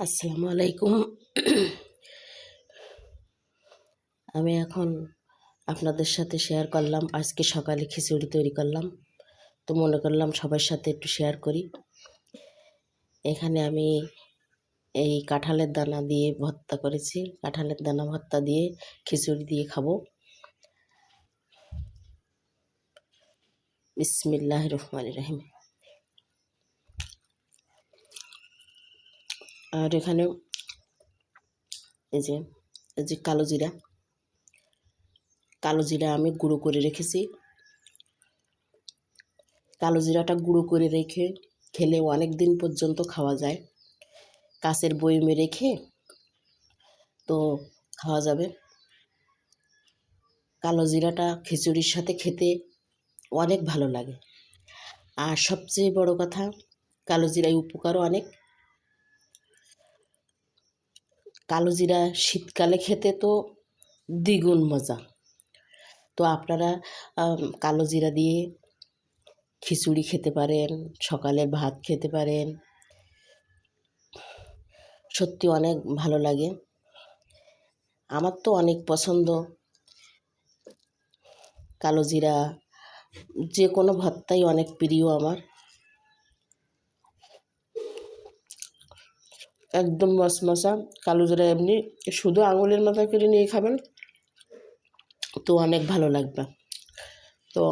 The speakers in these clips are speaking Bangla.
আসসালামু আলাইকুম। আমি এখন আপনাদের সাথে শেয়ার করলাম। আজকে সকালে খিচুড়ি তৈরি করলাম। তো মনে করলাম সবার সাথে একটু শেয়ার করি। এখানে আমি এই কাঁঠালের দানা দিয়ে ভর্তা করেছি। কাঁঠালের দানা ভর্তা দিয়ে খিচুড়ি দিয়ে খাব। বিসমিল্লাহ রহমান রহিম। আর এখানে এই যে এই যে কালো জিরা কালো জিরা আমি গুঁড়ো করে রেখেছি। কালো জিরাটা গুঁড়ো করে রেখে খেলে অনেক দিন পর্যন্ত খাওয়া যায়। কাছের বয়মে রেখে তো খাওয়া যাবে। কালো জিরাটা খিচুড়ির সাথে খেতে অনেক ভালো লাগে। আর সবচেয়ে বড় কথা, কালো জিরায় উপকারও অনেক। কালো জিরা শীতকালে খেতে তো দ্বিগুণ মজা। তো আপনারা কালো জিরা দিয়ে খিচুড়ি খেতে পারেন সকালে ভাত খেতে পারেন। সত্যি অনেক ভালো লাগে। আমার তো অনেক পছন্দ কালো জিরা। যে কোনো ভর্তাই অনেক প্রিয় আমার। একদম মশমশা, কালো জিরা এমনি। শুধু আঙুলের মাথা করে নিয়ে খাবেন, তো অনেক ভালো লাগবে। তো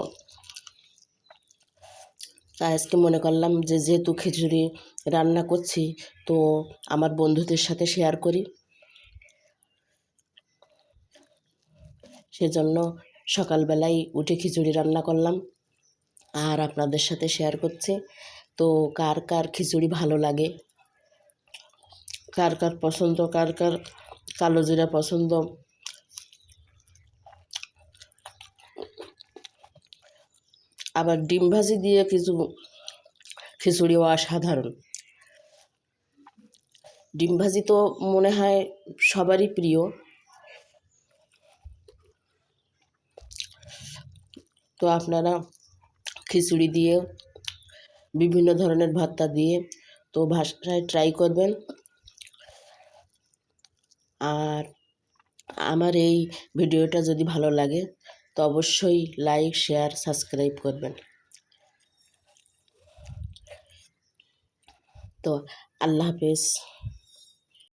তাই আজকে মনে করলাম যে, যেহেতু খিচুড়ি রান্না করছি, তো আমার বন্ধুদের সাথে শেয়ার করি। সেজন্য সকালবেলায় উঠে খিচুড়ি রান্না করলাম, আর আপনাদের সাথে শেয়ার করছি। তো কার কার খিচুড়ি ভালো লাগে? কার কার পছন্দ, কার কার কালো জিরা পছন্দ। আবার ডিম ভাজি দিয়ে কিছু, খিচুড়িও অসাধারণ। ডিম ভাজি তো মনে হয় সবারই প্রিয়। তো আপনারা খিচুড়ি দিয়ে, বিভিন্ন ধরনের ভর্তা দিয়ে তো ভাষায় ট্রাই করবেন। আর আমার এই ভিডিওটা যদি ভালো লাগে, তো অবশ্যই লাইক শেয়ার সাবস্ক্রাইব করবেন। তো আল্লাহ হাফেজ।